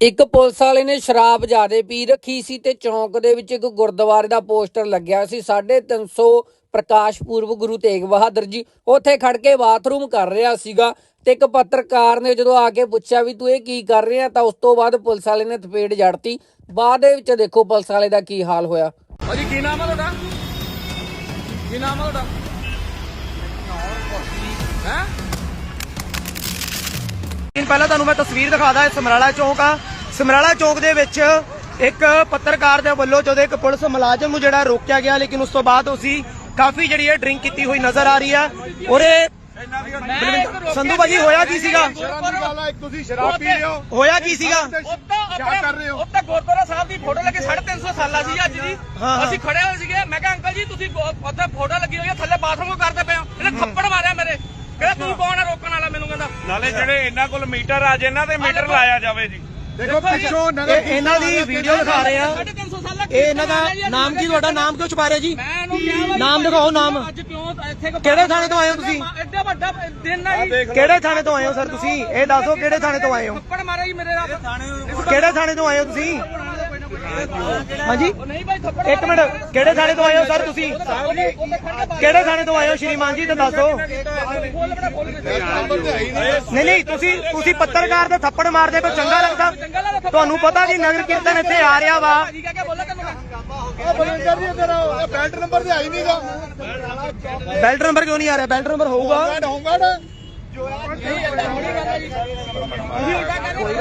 ਇੱਕ ਪੁਲਿਸ ਵਾਲੇ ਨੇ ਸ਼ਰਾਬ ਜ਼ਿਆਦੇ ਪੀ ਰੱਖੀ ਸੀ ਤੇ ਚੌਂਕ ਦੇ ਵਿੱਚ ਇੱਕ ਗੁਰਦੁਆਰੇ ਦਾ ਪੋਸਟਰ ਲੱਗਿਆ ਸੀ। 350 ਪ੍ਰਕਾਸ਼ ਪੁਰਬ ਗੁਰੂ ਤੇਗ ਬਹਾਦਰ ਜੀ ਉੱਥੇ ਖੜ ਕੇ ਬਾਥਰੂਮ ਕਰ ਰਿਹਾ ਸੀਗਾ ਤੇ ਇੱਕ ਪੱਤਰਕਾਰ ਨੇ ਜਦੋਂ ਆ ਕੇ ਪੁੱਛਿਆ ਵੀ ਤੂੰ ਇਹ ਕੀ ਕਰ ਰਿਹਾ ਤਾਂ ਉਸ ਤੋਂ ਬਾਅਦ ਪੁਲਿਸ ਵਾਲੇ ਨੇ ਥਪੇੜ ਜੜਤੀ। ਬਾਅਦ ਦੇ ਵਿੱਚ ਦੇਖੋ ਪੁਲਿਸ ਵਾਲੇ ਦਾ ਕੀ ਹਾਲ ਹੋਇਆ। ਭਾਜੀ, ਕੀ ਨਾਮ ਹੈ ਤੁਹਾਡਾ? ਕੀ ਨਾਮ ਹੈ ਤੁਹਾਡਾ? ਪਹਿਲਾਂ ਤੁਹਾਨੂੰ ਮੈਂ ਤਸਵੀਰ ਦਿਖਾਦਾ ਇਹ ਸਮਰਾਲਾ ਚੌਂਕ ਆ। ਸਮਰਾਲਾ ਚੌਂਕ ਦੇ ਵਿੱਚ ਇੱਕ ਪੱਤਰਕਾਰ ਦੇ ਵੱਲੋਂ ਜਦੋਂ ਇੱਕ ਪੁਲਿਸ ਮੁਲਾਜ਼ਮ ਨੂੰ ਜਿਹੜਾ ਰੋਕਿਆ ਗਿਆ ਲੇਕਿਨ ਉਸ ਤੋਂ ਬਾਅਦ ਉਸੀ ਕਾਫੀ ਜਿਹੜੀ ਹੈ ਡਰਿੰਕ ਕੀਤੀ ਹੋਈ ਨਜ਼ਰ ਆ ਰਹੀ ਆ। ਔਰੇ ਸੰਧੂ ਭਾਜੀ ਹੋਇਆ ਕੀ ਸੀਗਾ? ਤੁਸੀਂ ਸ਼ਰਾਬ ਪੀ ਰਹੇ ਹੋ ਹੋਇਆ ਕੀ ਸੀਗਾ? ਕਿਆ ਕਰ ਰਹੇ ਹੋ ਉੱਤੇ ਗੁਰਦੁਆਰਾ ਸਾਹਿਬ ਦੀ ਫੋਟੋ ਲੱਗੀ 350 ਸਾਲਾਂ ਸੀ ਅੱਜ ਦੀ। ਅਸੀਂ ਖੜੇ ਹੋਏ ਸੀਗੇ ਮੈਂ ਕਿਹਾ ਅੰਕਲ ਜੀ ਤੁਸੀਂ ਉੱਥੇ ਫੋਟੋ ਲੱਗੀ ਹੋਈ ਹੈ ਥੱਲੇ ਬਾਥਰੂਮ ਕਰਦੇ ਪਏ ਹੋ ਇਹਨੇ ਥੱਪੜ ਮਾਰਿਆ ਮੇਰੇ ਕਹਿੰਦਾ ਤੂੰ ਕੌਣ ਹੈ ਰੋਕਣ ਵਾਲਾ ਮੈਨੂੰ ਕਹਿੰਦਾ ਨਾਲੇ ਜਿਹੜੇ ਇਹਨਾਂ ਕੋਲ ਮੀਟਰ ਆ ਜੇ ਇਹਨਾਂ ਤੇ ਮੀਟਰ ਲਾਇਆ ਜਾਵੇ ਜੀ। ਦੇਖੋ ਪਿੱਛੋਂ ਨਗਰ ਇਹ ਇਹਨਾਂ ਦੀ ਵੀਡੀਓ ਦਿਖਾ ਰਹੇ ਆ। 350 ਸਾਲਾਂ ਇਹ ਇਹਨਾਂ ਦਾ ਨਾਮ ਕੀ ਤੁਹਾਡਾ ਨਾਮ ਕਿਉਂ ਛੁਪਾ ਰਹੇ ਜੀ? ਨਾਮ ਦਿਖਾਓ ਨਾਮ। ਕਿਹੜੇ ਥਾਣੇ ਤੋਂ ਆਏ ਹੋ ਤੁਸੀਂ? ਐਡਾ ਵੱਡਾ ਦਿਨ ਆ ਜੀ। ਕਿਹੜੇ ਥਾਣੇ ਤੋਂ ਆਏ ਹੋ ਸਰ ਤੁਸੀਂ? ਇਹ ਦੱਸੋ ਕਿਹੜੇ ਥਾਣੇ ਤੋਂ ਆਏ ਹੋ? ਥੱਪੜ ਮਾਰਿਆ ਜੀ ਮੇਰੇ ਨਾਲ ਕਿਹੜੇ ਥਾਣੇ ਤੋਂ ਆਏ ਹੋ ਤੁਸੀਂ? ਹਾਂਜੀ? ਇੱਕ ਮਿੰਟ, ਕਿਹੜੇ ਥਾਣੇ ਤੋਂ ਆਏ ਹੋ ਸਰ ਤੁਸੀਂ? ਕਿਹੜੇ ਥਾਣੇ ਤੋਂ ਆਏ ਹੋ ਸ਼੍ਰੀਮਾਨ ਜੀ, ਤਾਂ ਦੱਸੋ। ਨਹੀਂ ਨਹੀਂ, ਤੁਸੀਂ ਤੁਸੀਂ ਪੱਤਰਕਾਰ ਦੇ ਥੱਪੜ ਮਾਰਦੇ ਕੋ ਚੰਗਾ ਲੱਗਦਾ। ਤੁਹਾਨੂੰ ਪਤਾ ਜੀ, ਨਗਰ ਕੀਰਤਨ ਇੱਥੇ ਆ ਰਿਹਾ ਵਾ। ਜੀ ਬੈਲਟ ਨੰਬਰ ਤੇ ਆਈ ਨਹੀਂਗਾ ਬੈਲਟ ਨੰਬਰ ਕਿਉਂ ਨਹੀਂ ਆ ਰਿਹਾ? ਬੈਲਟ ਨੰਬਰ ਹੋਊਗਾ। ਹੋਊਗਾ ਨਾ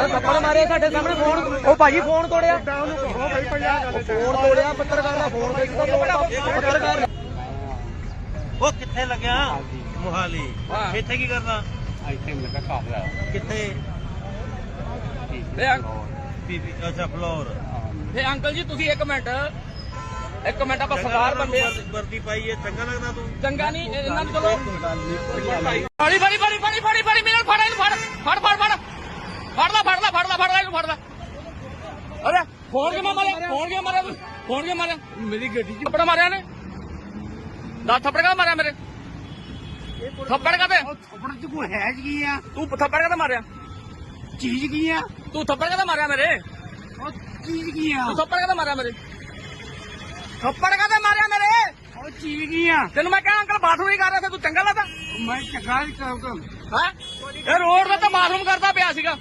ਥੱਪੜ ਮਾਰੇ ਸਾਡੇ ਸਾਹਮਣੇ ਫੋਨ। ਉਹ ਭਾਜੀ ਫੋਨ ਤੋੜਿਆ। ਫੋਨ ਤੋੜਿਆ ਪੱਤਰਕਾਰ ਦਾ ਫੋਨ ਪੱਤਰਕਾਰ। ਉਹ ਕਿੱਥੇ ਲੱਗਿਆ? ਮੁਹਾਲੀ। ਇੱਥੇ ਕੀ ਕਰਨਾ ਕਿੱਥੇ? ਅੰਕ- ਅੱਛਾ ਫਲੋਰ ਤੇ ਅੰਕਲ ਜੀ ਤੁਸੀਂ ਇੱਕ ਮਿੰਟ। ਇੱਕ ਮਿੰਟ ਆਪਾਂ ਸਰਦਾਰ ਬੰਦੇ ਆ। ਵਰਦੀ ਪਾਈ ਹੈ ਚੰਗਾ ਲੱਗਦਾ ਤੂੰ। ਚੰਗਾ ਨਹੀਂ ਇਹ- ਇਹਨਾਂ ਨੂੰ ਚਲੋ। ਫੜੀ ਫੜੀ ਫੜੀ ਫੜੀ ਫੜੀ ਫੜੀ ਮੇਰੇ ਨਾਲ ਫੜ ਇਹਨੂੰ ਫੜ। ਫੜ ਫੜ ਫੜ। ਫੜ ਲੈ ਫੜ ਲੈ ਫੜ ਲੈ ਫੜ ਲੈ ਇਹਨੂੰ ਫੜ ਲੈ। ਅਰੇ ਫੋਨ ਕਿਉਂ ਮਾਰਿਆ ਫੋਨ ਕਿਉਂ ਮਾਰਿਆ ਤੂੰ ਫੋਨ ਕਿਉਂ ਮਾਰਿਆ ਮੇਰੀ ਗੱਡੀ 'ਚ ਥੱਪੜ ਮਾਰਿਆ ਨੇ ਦਸ ਥੱਪੜ ਕਾ ਮਾਰਿਆ ਮੇਰੇ? ਥੱਪੜ ਕਾ ਤੇ ਥੱਪੜ ਚ ਕੋਈ ਹੈ ਕੀ ਆ? ਤੂੰ ਥੱਪੜ ਕਾ ਮਾਰਿਆ? ਚੀਜ਼ ਕੀ ਆ? ਤੂੰ ਥੱਪੜ ਕਾ ਮਾਰਿਆ ਮੇਰੇ? ਉਹ ਚੀਜ਼ ਕੀ ਆ? ਤੂੰ ਥੱਪੜ ਕਾ ਮਾਰਿਆ ਮੇਰੇ? ਥੱਪੜ ਕਾ ਮਾਰਿਆ ਮੇਰੇ? ਉਹ ਚੀਜ਼ ਕੀ ਆ? ਤੈਨੂੰ ਮੈਂ ਕਿਹਾ ਅੰਕਲ ਬਾਥਰੂਮ ਨਹੀਂ ਕਰ ਰਿਹਾ ਸੀ ਤੂੰ ਚੰਗਾ ਲੱਗਦਾ? ਮੈਂ ਚੰਗਾ ਹੀ ਕਰ ਹੈ? ਇਹ ਰੋਡ ਤੇ ਤਾਂ ਬਾਥਰੂਮ ਕਰਦਾ ਪਿਆ ਸੀਗਾ।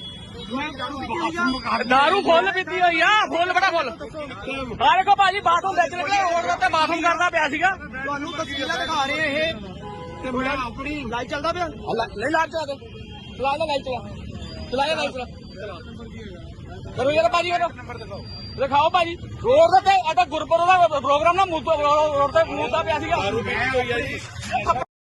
ਦਾਰੂ ਫੁੱਲ ਪੀਤੀ ਹੋਈ ਆ ਫੁੱਲ ਬੜਾ ਫੁੱਲ। ਆ ਦੇਖੋ ਭਾਜੀ ਬਾਥਰੂਮ ਵਿੱਚ ਨਿਕਲੇ ਰੋਡ ਤੇ ਬਾਥਰੂਮ ਕਰਦਾ ਪਿਆ ਸੀਗਾ। ਤੁਹਾਨੂੰ ਤਸਵੀਰਾਂ ਦਿਖਾ ਰਹੇ ਇਹ। ਤੇ ਮੈਂ ਆਪਣੀ ਲਾਈਵ ਚੱਲਦਾ ਪਿਆ? ਨਹੀਂ ਲਾ ਚਲਾ ਦੇ। ਚਲਾ ਲੈ ਲਾਈਟ ਚਲਾ। ਚਲਾ ਲੈ ਲਾਈਟ ਚਲਾ। ਕਰੋ ਯਾਰ ਭਾਜੀ, ਕਰੋ। ਦਿਖਾਓ ਭਾਜੀ। ਰੋਡ ਤੇ ਆਟਾ ਗੁਰਪੁਰ ਦਾ ਪ੍ਰੋਗਰਾਮ ਨਾ ਮੂਤ ਰੋਡ ਤੇ ਮੂਤਾ ਪਿਆ ਸੀਗਾ।